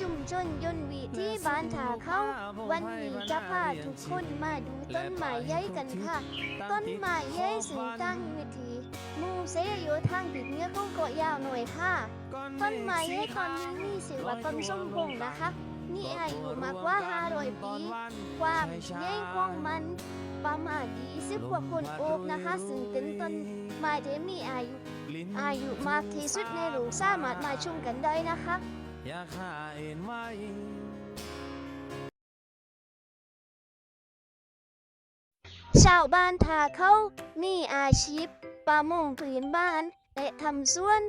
ชุมชนยนต์วิที่บ้านถาเขาวันนี้จะพาทุกคนมาดูต้นไม้ใหญ่กันค่ะ ต้นไม้ใหญ่ซึ่งตั้งวิธีมูเซอยู่ทางผิดเนื้อของเกาะยาวหน่อยค่ะ ต้นไม้ใหญ่ตอนนี้มีชื่อว่าต้นส้มพงนะคะมีอายุมากกว่า500ปีความใหญ่ของมันประมาณ20กว่าคนโอบนะคะซึ่งเป็นต้นไม้ที่มีอายุ อายุมากที่สุดในโลกสามารถมาชมกันได้นะคะ อยากหาเอ็นไว้ชาวบ้านทาเขามีอาชีพประมงพื้นบ้านและทำสวน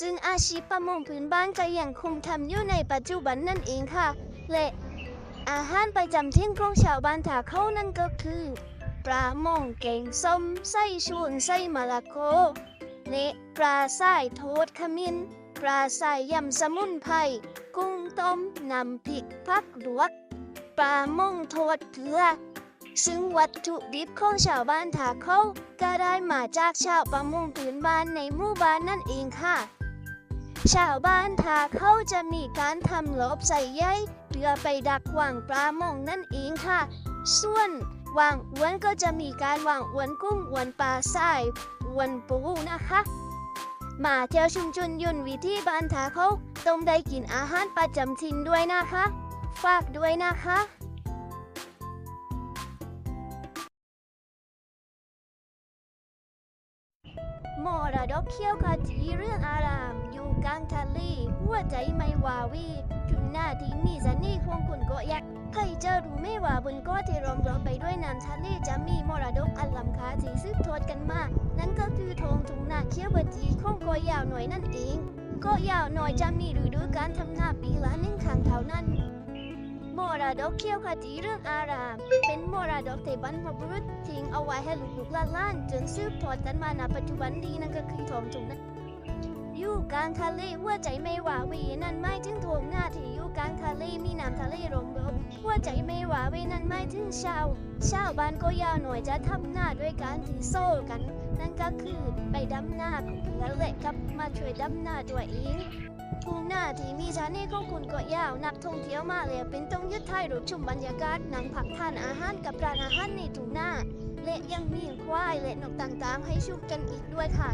ซึ่งอาชีพประมงพื้นบ้านก็ยังคงทำอยู่ในปัจจุบันนั่นเองค่ะ และอาหารประจำถิ่นของชาวบ้านทาเขานั่นก็คือปลามงแกงส้มไส้ชวนไส้มะละกอและปลาไส้โทษขมิ้น ปลาไส้ยำสมุนไพรกุ้งต้มน้ำพริกผักลวกปลามงโทษเกลือ ซึ่งวัตถุดิบของชาวบ้านถาเขาก็ได้มาจากชาวประมงพื้นบ้านในหมู่บ้านนั่นเองค่ะ ชาวบ้านทาเขาจะมีการทำลบใส่ใยเพื่อไปดักวางปลามงนั่นเองค่ะ ส่วนวางอ้วนก็จะมีการวางอ้วนกุ้งอ้วนปลาทรายอวนปูนะคะ มาเที่ยวชุมชนยุนวิธีบ้านทาเขาต้องได้กินอาหารประจำถิ่นด้วยนะคะ ฝากด้วยนะคะ มรดกเขี้ยวขจีเรื่องอาราม อยู่กลางทะเลหัวใจไม่วาวีถึงหน้าที่มีเสน่ห์ของคุณกาะยักใครจะรู้ไม่ว่าบนเกาะที่รอมรอบไปด้วยน้ำทะเลจะมีมรดกอันล้ำค่าที่สืบทอดกันมา นั่นก็คือทองถุงนาเขี้ยวขจีของกาะยาวหน่อยนั่นเองกาะยาวหน่อยจะมีฤดูการทำนาปีละหนึ่งครั้งเท่านั้นมรดกเขี้ยวขจีเรื่องอาราม เป็นม รดกเตบรรพบุรุษทิ้งเอาไว้ให้ลูกๆหลานๆจนซื้อพอดกันมาณปัจจุบันนี้นั่นก็คือทองถุงนั้นอยู่กลางทะเลหัวใจไม่หวาวีนั่นไม่ถึงทงหน้าที่ น้ำทะเลรมรบหัวใจไม่หวาหวีนั่นไม่ถึงชาว ชาวบ้านก็ยาวหน่อยจะทำหน้าด้วยการถือโซ่กัน นั่นก็คือไปดำหน้ากับเพื่อนและกลับมาช่วยดำหน้าตัวเองทุ่งหน้าที่มีชาเน่ของคุณก็ยาวนักท่องเที่ยวมาเลยเป็นต้องยึดถ่ายรูปชมบรรยากาศนั่งพักทานอาหารกับร้านอาหารในทุ่งหน้าและยังมีควายและนกต่างๆ ให้ชุมกันอีกด้วยค่ะ